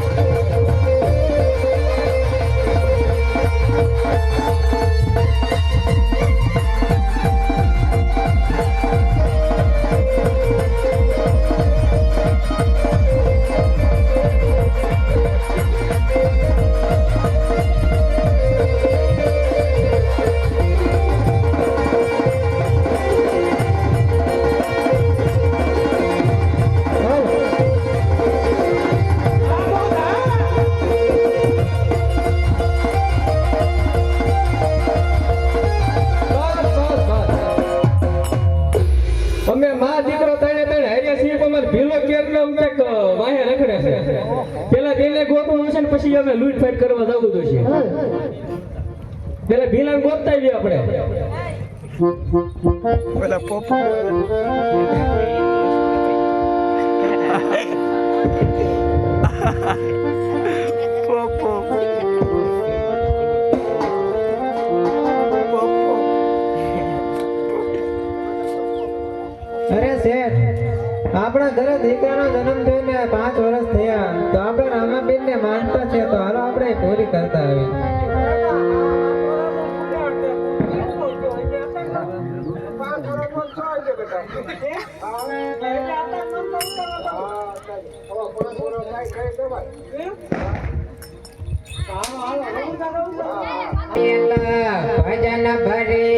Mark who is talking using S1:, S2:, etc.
S1: Thank you. અમે માં દીકરો તણે તણે હર્યા છીએ પણ ભીલો કેરનો અમતક વાહે રખડે છે પેલા ભીલે ગોતવું હશે ને પછી અમે લૂંટ ફાઈટ કરવા જવું જોઈએ પેલા ભીલાને ગોતતા આવીએ આપણે પેલા
S2: પપ્પા Ha ha ha.
S3: આપણા ઘરે દીકરાનો જન્મ થઈને પાંચ વર્ષ થયા. તો આપણે રામાબેન ને માનતા છે તો હાલો આપણે પૂરી કરતા આવી ભજન ભરી